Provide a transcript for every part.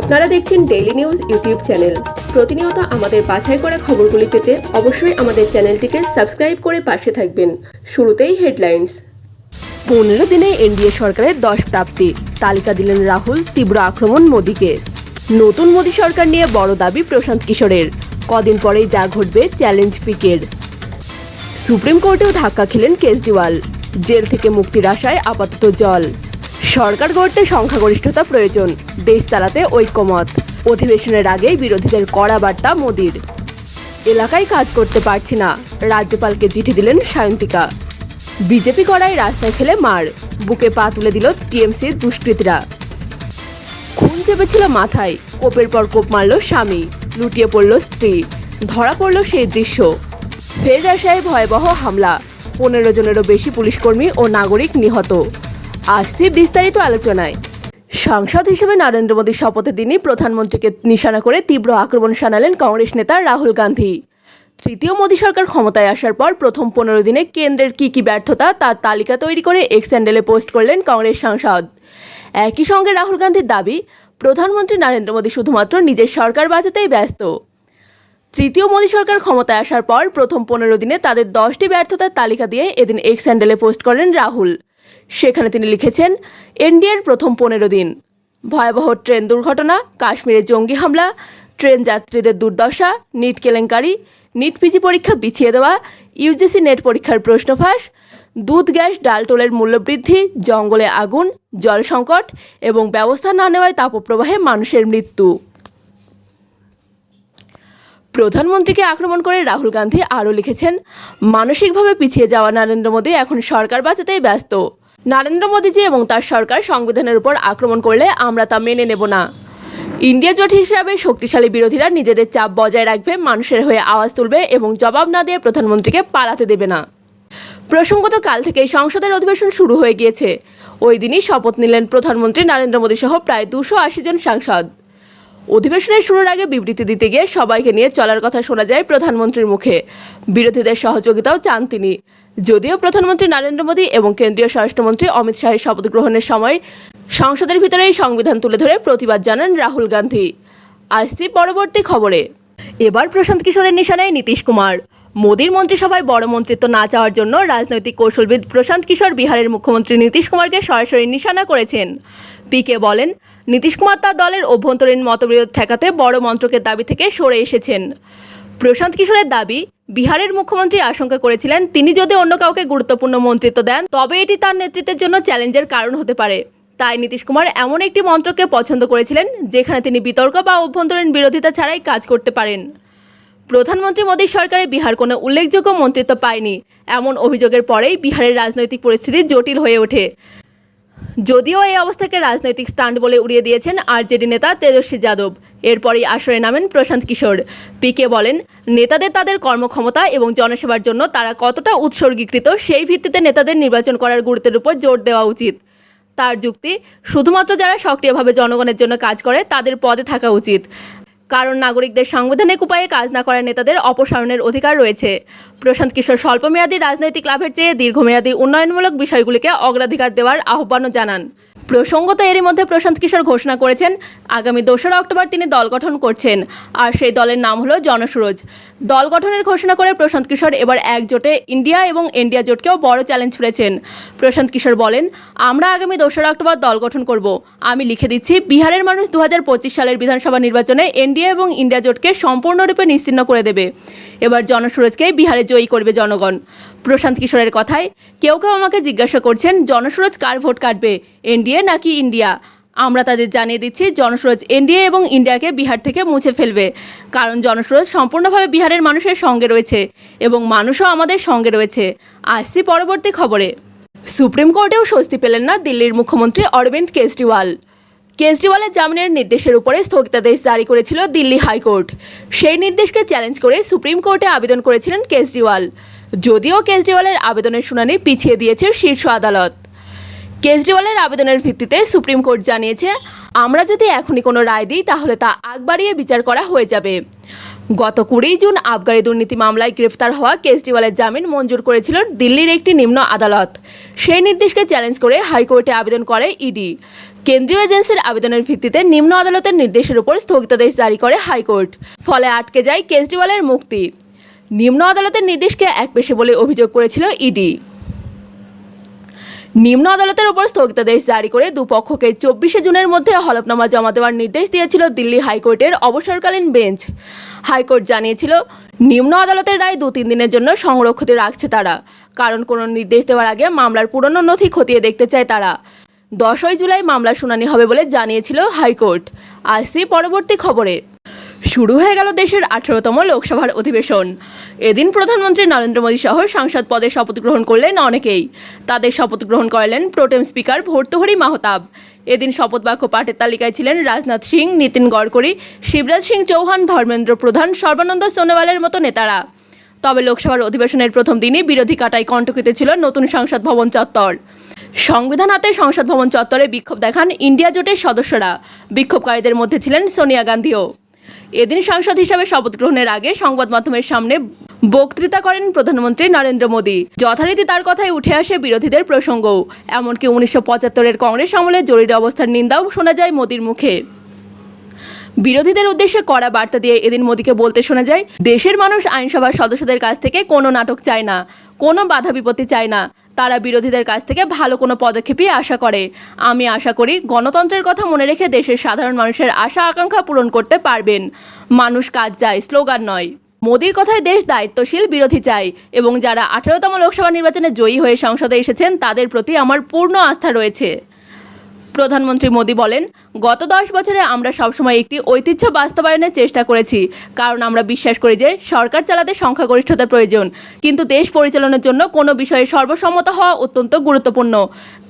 আপনারা দেখছেন daily news YouTube channel প্রতিনিয়ত আমাদের বাছাই করা খবরগুলি পেতে অবশ্যই আমাদের চ্যানেলটিকে সাবস্ক্রাইব করে পাশে থাকবেন। শুরুতেই হেডলাইন্স পনেরো দিনে এনডিএ সরকারের দশ প্রাপ্তি। তালিকা দিলেন রাহুল তীব্র আক্রমণ মোদীকে। নতুন মোদী সরকার নিয়ে বড় দাবি প্রশান্ত কিশোরের। কদিন পরেই যা ঘটবে চ্যালেঞ্জ পিকের। সুপ্রিম কোর্টেও ধাক্কা খেলেন কেজরিওয়াল। জেল থেকে মুক্তির আশায় আপাতত জল। সরকার গড়তে সংখ্যাগরিষ্ঠতা প্রয়োজন, দেশ চালাতে ঐক্যমত। অধিবেশনের আগেই বিরোধীদের কড়া বার্তা মোদির। এলাকায় কাজ করতে পারছি না, রাজ্যপালকে চিঠি দিলেন সায়ন্তিকা। বিজেপি করায় রাস্তায় ফেলে মার, বুকে পা তুলে দিল টিএমসির দুষ্কৃতীরা। খুন চেপেছিল মাথায়, কোপের পর কোপ মারল স্বামী, লুটিয়ে পড়ল স্ত্রী, ধরা পড়ল সেই দৃশ্য। ফের রাশায় ভয়াবহ হামলা, পনেরো জনেরও বেশি পুলিশকর্মী ও নাগরিক নিহত। আসছে বিস্তারিত আলোচনায়। সাংসদ হিসেবে নরেন্দ্র মোদীর শপথের দিনই প্রধানমন্ত্রীকে নিশানা করে তীব্র আক্রমণ শানালেন কংগ্রেস নেতা রাহুল গান্ধী। তৃতীয় মোদী সরকার ক্ষমতায় আসার পর প্রথম পনেরো দিনে কেন্দ্রের কী কী ব্যর্থতা তার তালিকা তৈরি করে এক্স হ্যান্ডেলে পোস্ট করলেন কংগ্রেস সাংসদ। একই সঙ্গে রাহুল গান্ধীর দাবি, প্রধানমন্ত্রী নরেন্দ্র মোদী শুধুমাত্র নিজের সরকার বাঁচাতেই ব্যস্ত। তৃতীয় মোদী সরকার ক্ষমতায় আসার পর প্রথম পনেরো দিনে তাদের দশটি ব্যর্থতার তালিকা দিয়ে এদিন এক্স হ্যান্ডেলে পোস্ট করেন রাহুল। সেখানে তিনি লিখেছেন, এনডিএর প্রথম পনেরো দিন। ভয়াবহ ট্রেন দুর্ঘটনা, কাশ্মীরে জঙ্গি হামলা, ট্রেন যাত্রীদের দুর্দশা, নিট কেলেঙ্কারি, নিট পিজি পরীক্ষা পিছিয়ে দেওয়া, ইউজিসি নেট পরীক্ষার প্রশ্ন ফাঁস দুধ গ্যাস ডাল টোলের মূল্যবৃদ্ধি, জঙ্গলে আগুন, জল সংকট এবং ব্যবস্থা না নেওয়ায় তাপপ্রবাহে মানুষের মৃত্যু। প্রধানমন্ত্রীকে আক্রমণ করে রাহুল গান্ধী আরও লিখেছেন, মানসিকভাবে পিছিয়ে যাওয়া নরেন্দ্র মোদী এখন সরকার বাঁচাতেই ব্যস্ত। নরেন্দ্র মোদীজি এবং তার সরকার সংবিধানের উপর আক্রমণ করলে আমরা তা মেনে নেব না। ইন্ডিয়া জোট হিসাবে শক্তিশালী বিরোধীরা নিজেদের চাপ বজায় রাখবে, মানুষের হয়ে আওয়াজ তুলবে এবং জবাব না দিয়ে প্রধানমন্ত্রীকে পালাতে দেবে না। প্রসঙ্গত, কাল থেকেই সংসদের অধিবেশন শুরু হয়ে গিয়েছে। ওই দিনই শপথ নিলেন প্রধানমন্ত্রী নরেন্দ্র মোদী সহ প্রায় দুশো আশি জন সাংসদ। অধিবেশনের শুরুর আগে বিবৃতি দিতে গিয়ে সবাইকে নিয়ে চলার কথা শোনা যায় প্রধানমন্ত্রীর মুখে। বিরোধীদের সহযোগিতাও চান তিনি। যদিও প্রধানমন্ত্রী নরেন্দ্র মোদী এবং কেন্দ্রীয় স্বরাষ্ট্রমন্ত্রী অমিত শাহের শপথ গ্রহণের সময় সংসদের ভিতরেই সংবিধান তুলে ধরে প্রতিবাদ জানান রাহুল গান্ধী। আসছি পরবর্তী খবরে। এবার প্রশান্ত কিশোরের নিশানায় নীতিশ কুমার। মোদীর মন্ত্রিসভায় বড় মন্ত্রিত্ব না চাওয়ার জন্য রাজনৈতিক কৌশলবিদ প্রশান্ত কিশোর বিহারের মুখ্যমন্ত্রী নীতিশ কুমারকে সরাসরি নিশানা করেছেন। পিকে বলেন নীতিশ কুমার তার দলের অভ্যন্তরীণ মতবিরোধ ঠেকাতে বড় মন্ত্রকের দাবি থেকে সরে এসেছেন। প্রশান্ত কিশোরের দাবি, বিহারের মুখ্যমন্ত্রী আশঙ্কা করেছিলেন, তিনি যদি অন্য কাউকে গুরুত্বপূর্ণ মন্ত্রিত্ব দেন, তবে এটি তার নেতৃত্বের জন্য চ্যালেঞ্জের কারণ হতে পারে। তাই নীতিশ কুমার এমন একটি মন্ত্রকে পছন্দ করেছিলেন, যেখানে তিনি বিতর্ক বা অভ্যন্তরীণ বিরোধিতা ছাড়াই কাজ করতে পারেন। প্রধানমন্ত্রী মোদীর সরকারে বিহার কোনো উল্লেখযোগ্য মন্ত্রিত্ব পায়নি। এমন অভিযোগের পরেই বিহারের রাজনৈতিক পরিস্থিতি জটিল হয়ে ওঠে। যদিও এই অবস্থাকে রাজনৈতিক স্টান্ট বলে উড়িয়ে দিয়েছেন আরজেডি নেতা তেজস্বী যাদব। এরপরই আসরে নামেন প্রশান্ত কিশোর। পিকে বলেন, নেতাদের তাদের কর্মক্ষমতা এবং জনসেবার জন্য তারা কতটা উৎসর্গীকৃত সেই ভিত্তিতে নেতাদের নির্বাচন করার গুরুত্বের উপর জোর দেওয়া উচিত। তার যুক্তি, শুধুমাত্র যারা সক্রিয়ভাবে জনগণের জন্য কাজ করে তাদের পদে থাকা উচিত। কারণ নাগরিকদের সাংবিধানিক উপায়ে কাজ না করা নেতাদের অপসারণের অধিকার রয়েছে। প্রশান্ত কিশোর স্বল্পমেয়াদী রাজনৈতিক লাভের চেয়ে দীর্ঘমেয়াদী উন্নয়নমূলক বিষয়গুলিকে অগ্রাধিকার দেওয়ার আহ্বানও জানান। প্রসঙ্গত এরই মধ্যে প্রশান্ত কিশোর ঘোষণা করেছেন, আগামী দোসরা অক্টোবর তিনি দল গঠন করছেন, আর সেই দলের নাম হলো জনসুরজ। দল গঠনের ঘোষণা করে প্রশান্ত কিশোর এবার একজোটে ইন্ডিয়া এবং ইন্ডিয়া জোটকেও বড় চ্যালেঞ্জ ছুড়েছেন। প্রশান্ত কিশোর বলেন, আমরা আগামী দোসরা অক্টোবর দল গঠন করব। আমি লিখে দিচ্ছি, বিহারের মানুষ দু হাজার পঁচিশ সালের বিধানসভা নির্বাচনে এনডিএ এবং ইন্ডিয়া জোটকে সম্পূর্ণরূপে নিশ্চিন্ন করে দেবে। এবার জনসুরজকে বিহারে জয়ী করবে জনগণ। প্রশান্ত কিশোরের কথায় কেউ কেউ আমাকে জিজ্ঞাসা করছেন, জনসুরজ কার ভোট কাটবে, এনডিএ নাকি ইন্ডিয়া? আমরা তাদের জানিয়ে দিচ্ছি, জনসুরজ এনডিএ এবং ইন্ডিয়াকে বিহার থেকে মুছে ফেলবে। কারণ জনসুরজ সম্পূর্ণভাবে বিহারের মানুষের সঙ্গে রয়েছে এবং মানুষও আমাদের সঙ্গে রয়েছে। আসছি পরবর্তী খবরে। সুপ্রিম কোর্টেও স্বস্তি পেলেন না দিল্লির মুখ্যমন্ত্রী অরবিন্দ কেজরিওয়াল। কেজরিওয়ালের জামিনের নির্দেশের উপরে স্থগিতাদেশ জারি করেছিল দিল্লি হাইকোর্ট। সেই নির্দেশকে চ্যালেঞ্জ করে সুপ্রিম কোর্টে আবেদন করেছিলেন কেজরিওয়াল। যদিও কেজরিওয়ালের আবেদনের শুনানি পিছিয়ে দিয়েছে শীর্ষ আদালত। কেজরিওয়ালের আবেদনের ভিত্তিতে সুপ্রিম কোর্ট জানিয়েছে, আমরা যদি এখনই কোনো রায় দিই, তাহলে তা আগ বাড়িয়ে বিচার করা হয়ে যাবে। গত কুড়ি জুন আবগারি দুর্নীতি মামলায় গ্রেফতার হওয়া কেজরিওয়ালের জামিন মঞ্জুর করেছিল দিল্লির একটি নিম্ন আদালত। সেই নির্দেশকে চ্যালেঞ্জ করে হাইকোর্টে আবেদন করে ইডি। কেন্দ্রীয় এজেন্সির আবেদনের ভিত্তিতে নিম্ন আদালতের নির্দেশের উপর স্থগিতাদেশ জারি করে হাইকোর্ট। ফলে আটকে যায় কেজরিওয়ালের মুক্তি। নিম্ন আদালতের নির্দেশকে এক পেশে বলে অভিযোগ করেছিল ইডি। নিম্ন আদালতের উপর স্থগিতাদেশ জারি করে দুপক্ষকে চব্বিশে জুনের মধ্যে হলফনামা জমা দেওয়ার নির্দেশ দিয়েছিল দিল্লি হাইকোর্টের অবসরকালীন বেঞ্চ। হাইকোর্ট জানিয়েছিল, নিম্ন আদালতের রায় দু তিন দিনের জন্য সংরক্ষিত রাখছে তারা। কারণ কোনো নির্দেশ দেওয়ার আগে মামলার পুরনো নথি খতিয়ে দেখতে চায় তারা। দশই জুলাই মামলার শুনানি হবে বলে জানিয়েছিল হাইকোর্ট। আসছি পরবর্তী খবরে। শুরু হয়ে গেল দেশের আঠারোতম লোকসভার অধিবেশন। এদিন প্রধানমন্ত্রী নরেন্দ্র মোদী সহ সাংসদ পদে শপথ গ্রহণ করলেন অনেকেই। তাদের শপথ গ্রহণ করালেন প্রোটেম স্পিকার ভর্তুহরি মাহতাব। এদিন শপথ বাক্য পাঠের তালিকায় ছিলেন রাজনাথ সিং, নীতিন গডকরি, শিবরাজ সিং চৌহান, ধর্মেন্দ্র প্রধান, সর্বানন্দ সোনোয়ালের মতো নেতারা। তবে লোকসভার অধিবেশনের প্রথম দিনই বিরোধী কাটায় কণ্টকিত ছিল নতুন সংসদ ভবন চত্বর। সংবিধান হাতে সংসদ ভবন চত্বরে বিক্ষোভ দেখান ইন্ডিয়া জোটের সদস্যরা। বিক্ষোভকারীদের মধ্যে ছিলেন সোনিয়া গান্ধীও। এদিন সাংসদ হিসাবে শপথ গ্রহণের আগে সংবাদ মাধ্যমের সামনে বক্তৃতা করেন প্রধানমন্ত্রী নরেন্দ্র মোদী। যথারীতি তার কথায় উঠে আসে বিরোধীদের প্রসঙ্গও। এমনকি উনিশশো পঁচাত্তরের কংগ্রেস আমলে জরুরি অবস্থার নিন্দাও শোনা যায় মোদীর মুখে। বিরোধীদের উদ্দেশ্যে কড়া বার্তা দিয়ে এদিন মোদীকে বলতে শোনা যায়, দেশের মানুষ আইনসভার সদস্যদের কাছ থেকে কোনো নাটক চায় না, কোনো বাধা বিপত্তি চায় না। তারা বিরোধীদের কাছ থেকে ভালো কোনো পদক্ষেপই আশা করে। আমি আশা করি গণতন্ত্রের কথা মনে রেখে দেশের সাধারণ মানুষের আশা আকাঙ্ক্ষা পূরণ করতে পারবেন। মানুষ কাজ চায়, স্লোগান নয়। মোদীর কথায় দেশ দায়িত্বশীল, বিরোধী চাই। এবং যারা আঠারোতম লোকসভা নির্বাচনে জয়ী হয়ে সংসদে এসেছেন, তাদের প্রতি আমার পূর্ণ আস্থা রয়েছে। প্রধানমন্ত্রী মোদী বলেন, গত দশ বছরে আমরা সবসময় একটি ঐতিহ্য বাস্তবায়নের চেষ্টা করেছি, কারণ আমরা বিশ্বাস করি যে সরকার চালাতে সংখ্যাগরিষ্ঠতার প্রয়োজন। কিন্তু দেশ পরিচালনার জন্য কোনো বিষয়ে সর্বসম্মত হওয়া অত্যন্ত গুরুত্বপূর্ণ।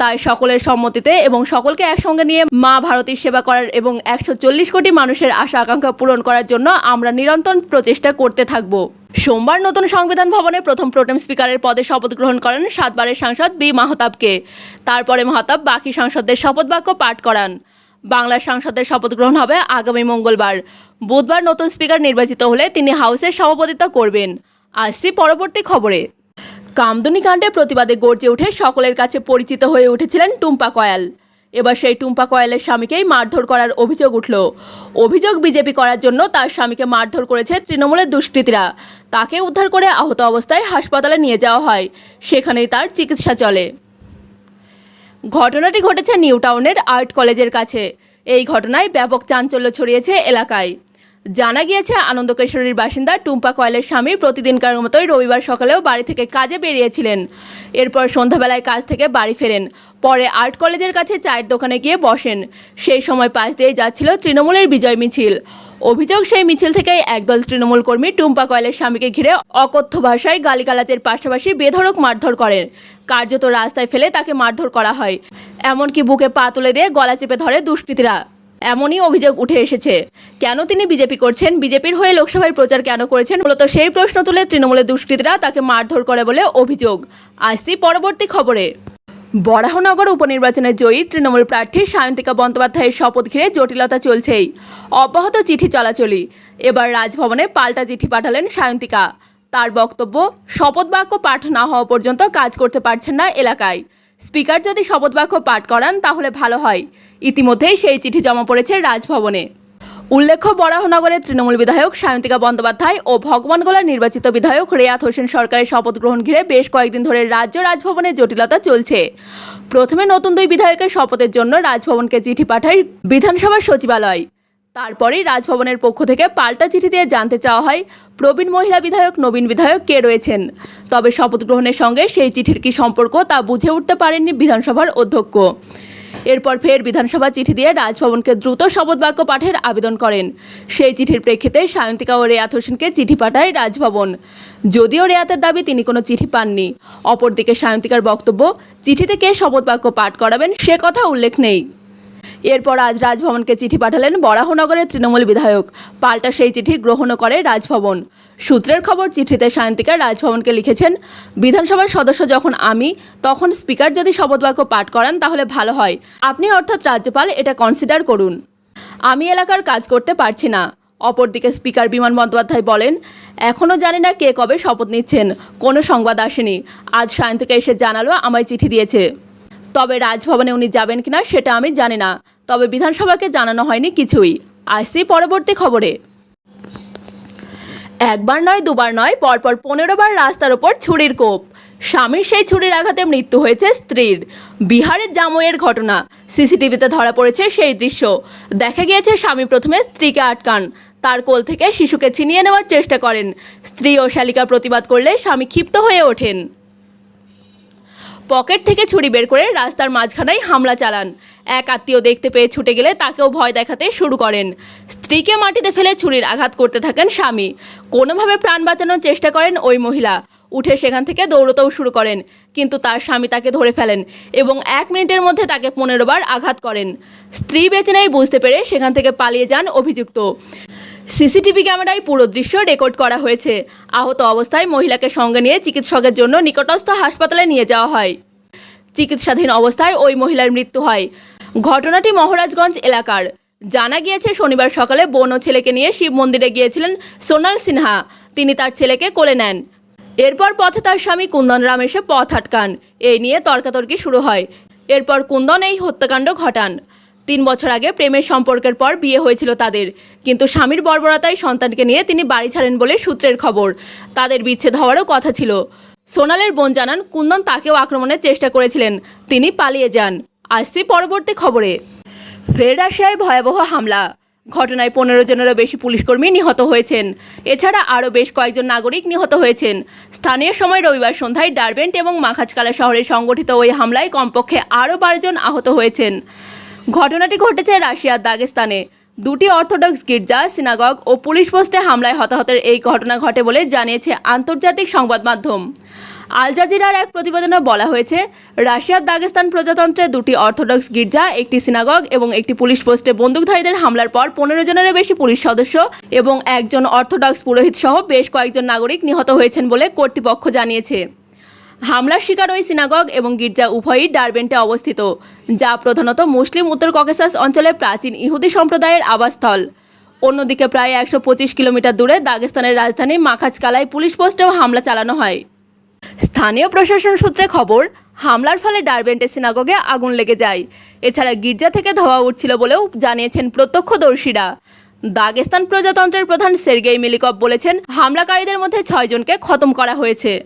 তাই সকলের সম্মতিতে এবং সকলকে একসঙ্গে নিয়ে মা ভারতীর সেবা করার এবং একশো চল্লিশ কোটি মানুষের আশা আকাঙ্ক্ষা পূরণ করার জন্য আমরা নিরন্তর প্রচেষ্টা করতে থাকব। সোমবার নতুন সংবিধান ভবনে প্রথম প্রোটেম স্পিকারের পদে শপথ গ্রহণ করেন সাতবারের সাংসদ বি মাহতাবকে। তারপরে মাহতাব বাকি সাংসদদের শপথ বাক্য পাঠ করান। বাংলার সাংসদের শপথ গ্রহণ হবে আগামী মঙ্গলবার। বুধবার নতুন স্পিকার নির্বাচিত হলে তিনি হাউসের সভাপতিত্ব করবেন। আসছি পরবর্তী খবরে। কামদুনি কাণ্ডে প্রতিবাদে গর্জে উঠে সকলের কাছে পরিচিত হয়ে উঠেছিলেন টুম্পা কয়াল। এবার সেই টুম্পা কয়েলের স্বামীকেই মারধর করার অভিযোগ উঠল। অভিযোগ বিজেপি করার জন্য তার স্বামীকে মারধর করেছে তৃণমূলের দুষ্কৃতীরা। তাকে উদ্ধার করে আহত অবস্থায় হাসপাতালে নিয়ে যাওয়া হয়। সেখানেই তার চিকিৎসা চলে। ঘটনাটি ঘটেছে নিউ টাউনের আর্ট কলেজের কাছে। এই ঘটনায় ব্যাপক চাঞ্চল্য ছড়িয়েছে এলাকায়। জানা গিয়েছে আনন্দকেশ্বরীর বাসিন্দা টুম্পা কয়েলের স্বামী প্রতিদিনকার মতোই রবিবার সকালেও বাড়ি থেকে কাজে বেরিয়েছিলেন। এরপর সন্ধ্যাবেলায় কাজ থেকে বাড়ি ফেরেন। পরে আর্ট কলেজের কাছে চায়ের দোকানে গিয়ে বসেন। সেই সময় পাশ দিয়ে যাচ্ছিল তৃণমূলের বিজয় মিছিল। অভিযোগ সেই মিছিল থেকে একদল তৃণমূল কর্মী টুম্পা কয়েলের স্বামীকে ঘিরে অকথ্য ভাষায় গালিগালাজের পাশাপাশি বেধড়ক মারধর করেন। কার্যত রাস্তায় ফেলে তাকে মারধর করা হয়। এমনকি বুকে পা তুলে দিয়ে গলা চেপে ধরে দুষ্কৃতীরা। এমনই অভিযোগ উঠে এসেছে। কেন তিনি বিজেপি করছেন? বিজেপির হয়ে লোকসভায় প্রচার কেন করেছেন? মূলত সেই প্রশ্ন তুলে তৃণমূলের দুষ্কৃতীরা তাকে মারধর করে বলে অভিযোগ। আসছি পরবর্তী খবরে। বরাহনগর উপনির্বাচনে জয়ী তৃণমূল প্রার্থী সায়ন্তিকা বন্দ্যোপাধ্যায়ের শপথ ঘিরে জটিলতা চলছেই। অব্যাহত চিঠি চলাচলি এবার রাজভবনে পাল্টা চিঠি পাঠালেন সায়ন্তিকা। তার বক্তব্য, শপথ বাক্য পাঠ না হওয়া পর্যন্ত কাজ করতে পারছেন না এলাকায়। স্পিকার যদি শপথ বাক্য পাঠ করান তাহলে ভালো হয়। ইতিমধ্যেই সেই চিঠি জমা পড়েছে রাজভবনে। উল্লেখ্য বরাহনগরের তৃণমূল বিধায়ক সায়ন্তিকা বন্দ্যোপাধ্যায় ও ভগবানগোলার নির্বাচিত বিধায়ক রেয়াত হোসেন সরকারের শপথ গ্রহণ ঘিরে বেশ কয়েকদিন ধরে রাজ্য রাজভবনে জটিলতা চলছে। প্রথমে নতুন দুই বিধায়কের শপথের জন্য রাজভবনকে চিঠি পাঠায় বিধানসভার সচিবালয়। তারপরেই রাজভবনের পক্ষ থেকে পাল্টা চিঠি দিয়ে জানতে চাওয়া হয়, প্রবীণ মহিলা বিধায়ক, নবীন বিধায়ক কে রয়েছেন? তবে শপথ গ্রহণের সঙ্গে সেই চিঠির কি সম্পর্ক তা বুঝে উঠতে পারেননি বিধানসভার অধ্যক্ষ। এরপর ফের বিধানসভা চিঠি দিয়ে রাজভবনকে দ্রুত শপথ বাক্য পাঠের আবেদন করেন। সেই চিঠির প্রেক্ষিতে সায়ন্তিকা ও রেয়াত হোসেনকে চিঠি পাঠায় রাজভবন। যদিও রেয়াতের দাবি তিনি কোনো চিঠি পাননি। অপরদিকে সায়ন্তিকার বক্তব্য, চিঠিতে কে শপথ বাক্য পাঠ করাবেন সে কথা উল্লেখ নেই। এরপর আজ রাজভবনকে চিঠি পাঠালেন বরাহনগরের তৃণমূল বিধায়ক। পাল্টা সেই চিঠি গ্রহণও করে রাজভবন। সূত্রের খবর, চিঠিতে সায়ন্তিকা রাজভবনকে লিখেছেন, বিধানসভার সদস্য যখন আমি, তখন স্পিকার যদি শপথবাক্য পাঠ করান তাহলে ভালো হয়। আপনি অর্থাৎ রাজ্যপাল এটা কনসিডার করুন। আমি এলাকার কাজ করতে পারছি না। অপরদিকে স্পিকার বিমান বন্দ্যোপাধ্যায় বলেন এখনও জানি না কে কবে শপথ নিচ্ছেন। কোনো সংবাদ আসেনি। আজ সায়ন্তিকা এসে জানালো, আমায় চিঠি দিয়েছে। তবে রাজভবনে উনি যাবেন কিনা সেটা আমি জানি না। তবে বিধানসভাকে জানানো হয়নি কিছুই। আসছি পরবর্তী খবরে। একবার নয়, দুবার নয়, পরপর পনেরো বার রাস্তার ওপর ছুরির কোপ। স্বামীর সেই ছুরির আঘাতে মৃত্যু হয়েছে স্ত্রীর। বিহারের জামইয়ের ঘটনা। সিসিটিভিতে ধরা পড়েছে সেই দৃশ্য। দেখা গিয়েছে স্বামী প্রথমে স্ত্রীকে আটকান। তার কোল থেকে শিশুকে ছিনিয়ে নেওয়ার চেষ্টা করেন। স্ত্রী ও শালিকা প্রতিবাদ করলে স্বামী ক্ষিপ্ত হয়ে ওঠেন। পকেট থেকে ছুরি বের করে রাস্তার মাঝখানেই হামলা চালান। এক আত্মীয় দেখতে পেয়ে ছুটে গেলে তাকেও ভয় দেখাতে শুরু করেন। স্ত্রীকে মাটিতে ফেলে ছুরির আঘাত করতে থাকেন স্বামী। কোনোভাবে প্রাণ বাঁচানোর চেষ্টা করেন ওই মহিলা। উঠে সেখান থেকে দৌড়তেও শুরু করেন, কিন্তু তার স্বামী তাকে ধরে ফেলেন এবং এক মিনিটের মধ্যে তাকে পনেরো বার আঘাত করেন। স্ত্রী বেঁচে নেই বুঝতে পেরে সেখান থেকে পালিয়ে যান অভিযুক্ত। সিসিটিভি ক্যামেরায় পুরো দৃশ্য রেকর্ড করা হয়েছে। আহত অবস্থায় মহিলাকে সঙ্গে নিয়ে চিকিৎসকের জন্য নিকটস্থ হাসপাতালে নিয়ে যাওয়া হয়। চিকিৎসাধীন অবস্থায় ওই মহিলার মৃত্যু হয়। ঘটনাটি মহারাজগঞ্জ এলাকার। জানা গিয়েছে, শনিবার সকালে বোন ও ছেলেকে নিয়ে শিব মন্দিরে গিয়েছিলেন সোনাল সিনহা। তিনি তার ছেলেকে কোলে নেন। এরপর পথে তার স্বামী কুন্দন রাম এসে পথ আটকান। এই নিয়ে তর্কাতর্কি শুরু হয়। এরপর কুন্দন এই হত্যাকাণ্ড ঘটান। তিন বছর আগে প্রেমের সম্পর্কের পর বিয়ে হয়েছিল তাদের। কিন্তু স্বামীর বর্বরতায় সন্তানকে নিয়ে তিনি বাড়ি ছাড়েন বলে সূত্রের খবর। তাদের বিচ্ছেদ হওয়ারও কথা ছিল। সোনালের বোন জানান, কুন্দন তাকেও আক্রমণের চেষ্টা করেছিলেন। তিনি পালিয়ে যান। আসছি পরবর্তী খবরে। ফের রাশিয়ায় ভয়াবহ হামলা। ঘটনায় পনেরো জনেরও বেশি পুলিশকর্মী নিহত হয়েছেন। এছাড়া আরও বেশ কয়েকজন নাগরিক নিহত হয়েছেন। স্থানীয় সময় রবিবার সন্ধ্যায় ডারবেন্ট এবং মাখাজকালা শহরে সংগঠিত ওই হামলায় কমপক্ষে আরও বারোজন আহত হয়েছেন। ঘটনাটি ঘটেছে রাশিয়ার দাগেস্তানে। দুটি অর্থোডক্স গির্জা, সিনাগগ ও পুলিশ পোস্টে হামলায় হতাহতের এই ঘটনা ঘটে বলে জানিয়েছে আন্তর্জাতিক সংবাদ মাধ্যম। আল জাজিরার এক প্রতিবেদনে বলা হয়েছে রাশিয়ার দাগেস্তান প্রজাতন্ত্রে দুটি অর্থোডক্স গির্জা, একটি সিনাগগ এবং একটি পুলিশ পোস্টে বন্দুকধারীদের হামলার পর পনেরো জনেরও বেশি পুলিশ সদস্য এবং একজন অর্থোডক্স পুরোহিত সহ বেশ কয়েকজন নাগরিক নিহত হয়েছেন বলে কর্তৃপক্ষ জানিয়েছে। হামলার শিকার ওই সিনাগগ এবং গির্জা উভয়ই ডারবেন্টে অবস্থিত, যা প্রধানত মুসলিম উত্তর ককেসাস অঞ্চলের প্রাচীন ইহুদি সম্প্রদায়ের আবাসস্থল। অন্যদিকে প্রায় একশো পঁচিশ কিলোমিটার দূরে দাগেস্তানের রাজধানী মাখাজকালায় পুলিশ পোস্টেও হামলা চালানো হয়। স্থানীয় প্রশাসন সূত্রে খবর, হামলার ফলে ডারবেন্টে সিনাগগে আগুন লেগে যায়। এছাড়া গির্জা থেকে ধোয়া উঠছিল বলেও জানিয়েছেন প্রত্যক্ষদর্শীরা। দাগেস্তান প্রজাতন্ত্রের প্রধান সের্গেই মিলিকভ বলেছেন, হামলাকারীদের মধ্যে ছয়জনকে খতম করা হয়েছে।